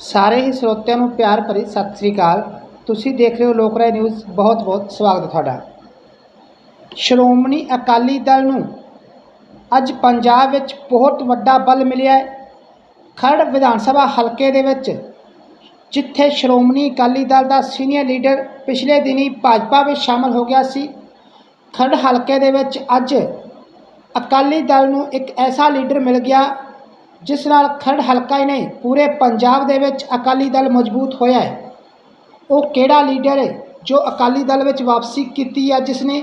ਸਾਰੇ ਹੀ ਸਰੋਤਿਆਂ ਨੂੰ ਪਿਆਰ ਭਰੀ ਸਤਿ ਸ੍ਰੀ ਅਕਾਲ। ਤੁਸੀਂ ਦੇਖ ਰਹੇ ਹੋ ਲੋਕ ਰਾਏ ਨਿਊਜ਼। ਬਹੁਤ ਬਹੁਤ ਸਵਾਗਤ ਹੈ ਤੁਹਾਡਾ। ਸ਼੍ਰੋਮਣੀ ਅਕਾਲੀ ਦਲ ਨੂੰ ਅੱਜ ਪੰਜਾਬ ਵਿੱਚ ਬਹੁਤ ਵੱਡਾ ਬਲ ਮਿਲਿਆ ਹੈ। ਖਰੜ ਵਿਧਾਨ ਸਭਾ ਹਲਕੇ ਦੇ ਵਿੱਚ, ਜਿੱਥੇ ਸ਼੍ਰੋਮਣੀ ਅਕਾਲੀ ਦਲ ਦਾ ਸੀਨੀਅਰ ਲੀਡਰ ਪਿਛਲੇ ਦਿਨੀ ਭਾਜਪਾ ਵਿੱਚ ਸ਼ਾਮਲ ਹੋ ਗਿਆ ਸੀ। ਖਰੜ ਹਲਕੇ ਦੇ ਵਿੱਚ ਅੱਜ ਅਕਾਲੀ ਦਲ ਨੂੰ ਇੱਕ ਐਸਾ ਲੀਡਰ ਮਿਲ ਗਿਆ ਜਿਸ ਨਾਲ ਖਰੜ ਹਲਕਾ ਹੀ ਨਹੀਂ, ਪੂਰੇ ਪੰਜਾਬ ਦੇ ਵਿੱਚ ਅਕਾਲੀ ਦਲ ਮਜ਼ਬੂਤ ਹੋਇਆ ਹੈ। ਉਹ ਕਿਹੜਾ ਲੀਡਰ ਹੈ ਜੋ ਅਕਾਲੀ ਦਲ ਵਿੱਚ ਵਾਪਸੀ ਕੀਤੀ ਹੈ ਜਿਸ ਨੇ?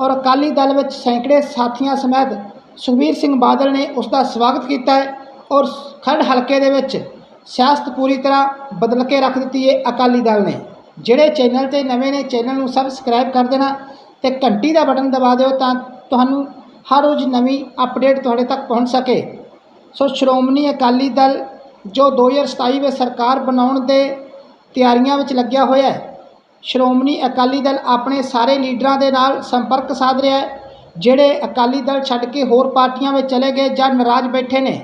ਔਰ ਅਕਾਲੀ ਦਲ ਵਿੱਚ ਸੈਂਕੜੇ ਸਾਥੀਆਂ ਸਮੇਤ ਸੁਖਬੀਰ ਸਿੰਘ ਬਾਦਲ ਨੇ ਉਸ ਦਾ ਸਵਾਗਤ ਕੀਤਾ ਹੈ ਔਰ ਖਰੜ ਹਲਕੇ ਦੇ ਵਿੱਚ ਸਿਆਸਤ ਪੂਰੀ ਤਰ੍ਹਾਂ ਬਦਲ ਕੇ ਰੱਖ ਦਿੱਤੀ ਹੈ ਅਕਾਲੀ ਦਲ ਨੇ। ਜਿਹੜੇ ਚੈਨਲ ਤੇ ਨਵੇਂ ਨੇ, ਚੈਨਲ ਨੂੰ ਸਬਸਕ੍ਰਾਈਬ ਕਰ ਦੇਣਾ ਤੇ ਘੰਟੀ ਦਾ ਬਟਨ ਦਬਾ ਦਿਓ ਤਾਂ ਤੁਹਾਨੂੰ ਹਰ ਰੋਜ਼ ਨਵੀਂ ਅਪਡੇਟ ਤੁਹਾਡੇ ਤੱਕ ਪਹੁੰਚ ਸਕੇ। ਸੋ ਸ਼੍ਰੋਮਣੀ ਅਕਾਲੀ ਦਲ ਜੋ 2027 ਵਿੱਚ ਸਰਕਾਰ ਬਣਾਉਣ ਦੇ ਤਿਆਰੀਆਂ ਵਿੱਚ ਲੱਗਿਆ ਹੋਇਆ ਹੈ, ਸ਼੍ਰੋਮਣੀ ਅਕਾਲੀ ਦਲ ਆਪਣੇ ਸਾਰੇ ਲੀਡਰਾਂ ਦੇ ਨਾਲ ਸੰਪਰਕ ਸਾਧ ਰਿਹਾ ਹੈ, ਜਿਹੜੇ ਅਕਾਲੀ ਦਲ ਛੱਡ ਕੇ ਹੋਰ ਪਾਰਟੀਆਂ ਵਿੱਚ ਚਲੇ ਗਏ ਜਾਂ ਨਾਰਾਜ਼ ਬੈਠੇ ਨੇ,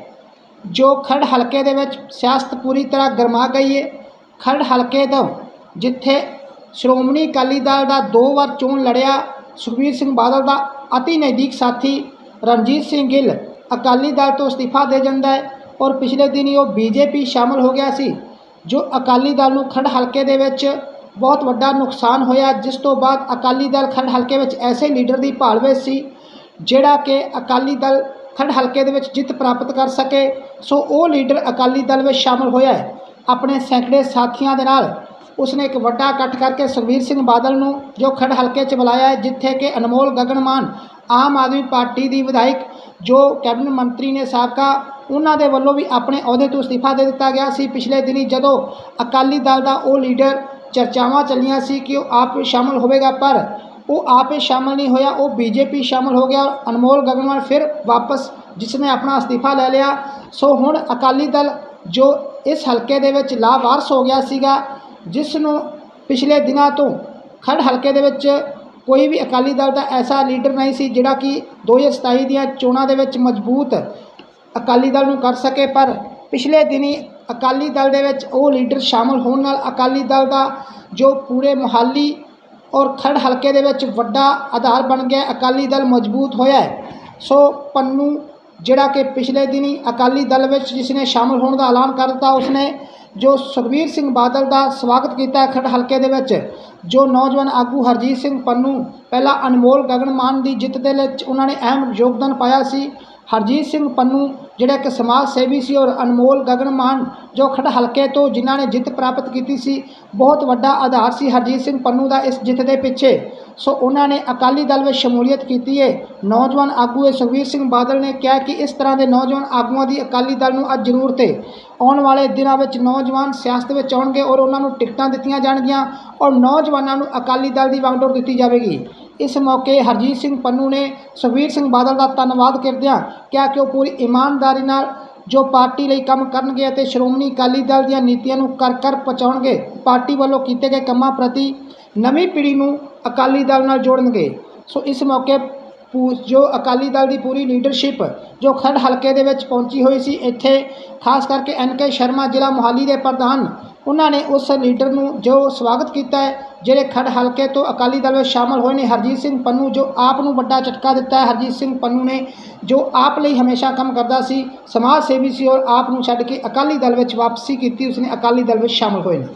ਜੋ ਖਰੜ ਹਲਕੇ ਦੇ ਵਿੱਚ ਸਿਆਸਤ ਪੂਰੀ ਤਰ੍ਹਾਂ ਗਰਮਾ ਗਈ ਹੈ ਖਰੜ ਹਲਕੇ ਤੋਂ ਜਿੱਥੇ ਸ਼੍ਰੋਮਣੀ ਅਕਾਲੀ ਦਲ ਦਾ ਦੋ ਵਾਰ ਚੋਣ ਲੜਿਆ ਸੁਖਬੀਰ ਸਿੰਘ ਬਾਦਲ ਦਾ ਅਤੀ ਨਜ਼ਦੀਕ ਸਾਥੀ ਰਣਜੀਤ ਸਿੰਘ ਗਿੱਲ ਅਕਾਲੀ ਦਲ ਤੋਂ ਅਸਤੀਫਾ ਦੇ ਜਾਂਦਾ ਹੈ ਔਰ ਪਿਛਲੇ ਦਿਨੀ ਉਹ ਬੀਜੇਪੀ ਸ਼ਾਮਲ ਹੋ ਗਿਆ ਸੀ, ਜੋ ਅਕਾਲੀ ਦਲ ਨੂੰ ਖੰਡ ਹਲਕੇ ਦੇ ਵਿੱਚ ਬਹੁਤ ਵੱਡਾ ਨੁਕਸਾਨ ਹੋਇਆ, ਜਿਸ ਤੋਂ ਬਾਅਦ ਅਕਾਲੀ ਦਲ ਖੰਡ ਹਲਕੇ ਵਿੱਚ ਐਸੇ ਲੀਡਰ ਦੀ ਭਾਲ ਵਿੱਚ ਸੀ, ਜਿਹੜਾ ਕਿ ਅਕਾਲੀ ਦਲ ਖੰਡ ਹਲਕੇ ਦੇ ਵਿੱਚ ਜਿੱਤ ਪ੍ਰਾਪਤ ਕਰ ਸਕੇ। ਸੋ ਉਹ ਲੀਡਰ ਅਕਾਲੀ ਦਲ ਵਿੱਚ ਸ਼ਾਮਲ ਹੋਇਆ ਹੈ। ਆਪਣੇ ਸੈਂਕੜੇ ਸਾਥੀਆਂ ਦੇ ਨਾਲ ਉਸਨੇ ਇੱਕ ਵੱਡਾ ਇਕੱਠ ਕਰਕੇ ਸੁਖਬੀਰ ਸਿੰਘ ਬਾਦਲ ਨੂੰ ਜੋ ਖੰਡ ਹਲਕੇ 'ਚ ਬੁਲਾਇਆ ਜਿੱਥੇ ਕਿ ਅਨਮੋਲ ਗਗਨਮਾਨ ਆਮ ਆਦਮੀ ਪਾਰਟੀ ਦੀ ਵਿਧਾਇਕ ਜੋ ਕੈਬਨਿਟ ਮੰਤਰੀ ਨੇ ਸਾਬਕਾ, ਉਹਨਾਂ ਦੇ ਵੱਲੋਂ ਵੀ ਆਪਣੇ ਅਹੁਦੇ ਤੋਂ ਅਸਤੀਫਾ ਦੇ ਦਿੱਤਾ ਗਿਆ ਸੀ। ਪਿਛਲੇ ਦਿਨੀ ਜਦੋਂ ਅਕਾਲੀ ਦਲ ਦਾ ਉਹ ਲੀਡਰ ਚਰਚਾਵਾਂ ਚੱਲੀਆਂ ਸੀ ਕਿ ਉਹ ਆਪ ਸ਼ਾਮਲ ਹੋਵੇਗਾ, ਪਰ ਉਹ ਆਪੇ ਸ਼ਾਮਲ ਨਹੀਂ ਹੋਇਆ। ਉਹ ਬੀਜੇਪੀ ਸ਼ਾਮਲ ਹੋ ਗਿਆ। ਅਨਮੋਲ ਗਗਨਮਾਨ ਫਿਰ ਵਾਪਸ, ਜਿਸ ਨੇ ਆਪਣਾ ਅਸਤੀਫਾ ਲੈ ਲਿਆ। ਸੋ ਹੁਣ ਅਕਾਲੀ ਦਲ ਜੋ ਇਸ ਹਲਕੇ ਦੇ ਵਿੱਚ ਲਾਵਾਰਸ ਹੋ ਗਿਆ ਸੀਗਾ, ਜਿਸ ਨੂੰ ਪਿਛਲੇ ਦਿਨਾਂ ਤੋਂ ਖੜ ਹਲਕੇ ਦੇ ਵਿੱਚ ਕੋਈ ਵੀ ਅਕਾਲੀ ਦਲ ਦਾ ਐਸਾ ਲੀਡਰ ਨਹੀਂ ਸੀ ਜਿਹੜਾ ਕਿ 2027 ਦੀਆਂ ਚੋਣਾਂ ਦੇ ਵਿੱਚ ਮਜ਼ਬੂਤ ਅਕਾਲੀ ਦਲ ਨੂੰ ਕਰ ਸਕੇ, ਪਰ ਪਿਛਲੇ ਦਿਨੀ ਅਕਾਲੀ ਦਲ ਦੇ ਵਿੱਚ ਉਹ ਲੀਡਰ ਸ਼ਾਮਲ ਹੋਣ ਨਾਲ ਅਕਾਲੀ ਦਲ ਦਾ ਜੋ ਪੂਰੇ ਮੁਹਾਲੀ ਔਰ ਖੜ ਹਲਕੇ ਦੇ ਵਿੱਚ ਵੱਡਾ ਆਧਾਰ ਬਣ ਗਿਆ, ਅਕਾਲੀ ਦਲ ਮਜ਼ਬੂਤ ਹੋਇਆ ਸੋ ਪੰਨੂ ਜਿਹੜਾ ਕਿ ਪਿਛਲੇ ਦਿਨੀ ਅਕਾਲੀ ਦਲ ਵਿੱਚ ਜਿਸ ਨੇ ਸ਼ਾਮਲ ਹੋਣ ਦਾ ਐਲਾਨ ਕਰ ਦਿੱਤਾ ਉਸਨੇ ਜੋ ਸੁਖਬੀਰ ਸਿੰਘ ਬਾਦਲ ਦਾ ਸਵਾਗਤ ਕੀਤਾ ਖੜ ਹਲਕੇ ਦੇ ਵਿੱਚ, ਜੋ ਨੌਜਵਾਨ ਆਗੂ ਹਰਜੀਤ ਸਿੰਘ ਪੰਨੂ ਪਹਿਲਾਂ ਅਨਮੋਲ ਗਗਨਮਾਨ ਦੀ ਜਿੱਤ ਦੇ ਵਿੱਚ ਉਹਨਾਂ ਨੇ ਅਹਿਮ ਯੋਗਦਾਨ ਪਾਇਆ ਸੀ, ਹਰਜੀਤ ਸਿੰਘ ਪੰਨੂ ਜਿਹੜਾ ਇੱਕ ਸਮਾਜ ਸੇਵੀ ਸੀ ਔਰ ਅਨਮੋਲ ਗਗਨਮਾਨ ਜੋ ਖੜ ਹਲਕੇ ਤੋਂ ਜਿਨ੍ਹਾਂ ਨੇ ਜਿੱਤ ਪ੍ਰਾਪਤ ਕੀਤੀ ਸੀ, ਬਹੁਤ ਵੱਡਾ ਆਧਾਰ ਸੀ ਹਰਜੀਤ ਸਿੰਘ ਪੰਨੂ ਦਾ ਇਸ ਜਿੱਤ ਦੇ ਪਿੱਛੇ। ਸੋ ਉਹਨਾਂ ਨੇ ਅਕਾਲੀ ਦਲ ਵਿੱਚ ਸ਼ਮੂਲੀਅਤ ਕੀਤੀ ਹੈ। ਨੌਜਵਾਨ ਆਗੂ ਹੈ ਸੁਖਬੀਰ ਸਿੰਘ ਬਾਦਲ ਨੇ ਕਿਹਾ ਕਿ ਇਸ ਤਰ੍ਹਾਂ ਦੇ ਨੌਜਵਾਨ ਆਗੂਆਂ ਦੀ ਅਕਾਲੀ ਦਲ ਨੂੰ ਅੱਜ ਜ਼ਰੂਰਤ ਹੈ ਆਉਣ ਵਾਲੇ ਦਿਨਾਂ ਵਿੱਚ ਨੌਜਵਾਨ ਸਿਆਸਤ ਵਿੱਚ ਆਉਣਗੇ ਔਰ ਉਹਨਾਂ ਨੂੰ ਟਿਕਟਾਂ ਦਿੱਤੀਆਂ ਜਾਣਗੀਆਂ ਔਰ ਨੌਜਵਾਨਾਂ ਨੂੰ ਅਕਾਲੀ ਦਲ ਦੀ ਵਾਂਗਡੋਰ ਦਿੱਤੀ ਜਾਵੇਗੀ। ਇਸ ਮੌਕੇ ਹਰਜੀਤ ਸਿੰਘ ਪੰਨੂ ਨੇ ਸੁਖਬੀਰ ਸਿੰਘ ਬਾਦਲ ਦਾ ਧੰਨਵਾਦ ਕਰਦਿਆਂ ਕਿਹਾ ਕਿ ਉਹ ਪੂਰੀ ਇਮਾਨਦਾਰੀ ਨਾਲ ਜੋ ਪਾਰਟੀ ਲਈ ਕੰਮ ਕਰਨਗੇ ਅਤੇ ਸ਼੍ਰੋਮਣੀ ਅਕਾਲੀ ਦਲ ਦੀਆਂ ਨੀਤੀਆਂ ਨੂੰ ਕਰ ਕਰ ਪਹੁੰਚਾਉਣਗੇ, ਪਾਰਟੀ ਵੱਲੋਂ ਕੀਤੇ ਗਏ ਕੰਮਾਂ ਪ੍ਰਤੀ ਨਵੀਂ ਪੀੜ੍ਹੀ ਨੂੰ ਅਕਾਲੀ ਦਲ ਨਾਲ ਜੋੜਨਗੇ। ਸੋ ਇਸ ਮੌਕੇ ਪੂ- ਜੋ ਅਕਾਲੀ ਦਲ ਦੀ ਪੂਰੀ ਲੀਡਰਸ਼ਿਪ ਜੋ ਖੜ ਹਲਕੇ ਦੇ ਵਿੱਚ ਪਹੁੰਚੀ ਹੋਈ ਸੀ, ਇੱਥੇ ਖਾਸ ਕਰਕੇ ਐਨ ਕੇ ਸ਼ਰਮਾ ਜ਼ਿਲ੍ਹਾ ਮੋਹਾਲੀ ਦੇ ਪ੍ਰਧਾਨ, ਉਹਨਾਂ ਨੇ ਉਸ ਲੀਡਰ ਨੂੰ ਜੋ ਸਵਾਗਤ ਕੀਤਾ ਹੈ, ਜਿਹੜੇ ਖੜ ਹਲਕੇ ਤੋਂ ਅਕਾਲੀ ਦਲ ਵਿੱਚ ਸ਼ਾਮਲ ਹੋਏ ਨੇ, ਹਰਜੀਤ ਸਿੰਘ ਪੰਨੂ, ਜੋ ਆਪ ਨੂੰ ਵੱਡਾ ਝਟਕਾ ਦਿੱਤਾ ਹੈ, ਹਰਜੀਤ ਸਿੰਘ ਪੰਨੂ ਨੇ ਜੋ ਆਪ ਲਈ ਹਮੇਸ਼ਾ ਕੰਮ ਕਰਦਾ ਸੀ, ਸਮਾਜ ਸੇਵੀ ਸੀ ਔਰ ਆਪ ਨੂੰ ਛੱਡ ਕੇ ਅਕਾਲੀ ਦਲ ਵਿੱਚ ਵਾਪਸੀ ਕੀਤੀ, ਉਸਨੇ ਅਕਾਲੀ ਦਲ ਵਿੱਚ ਸ਼ਾਮਲ ਹੋਏ ਨੇ।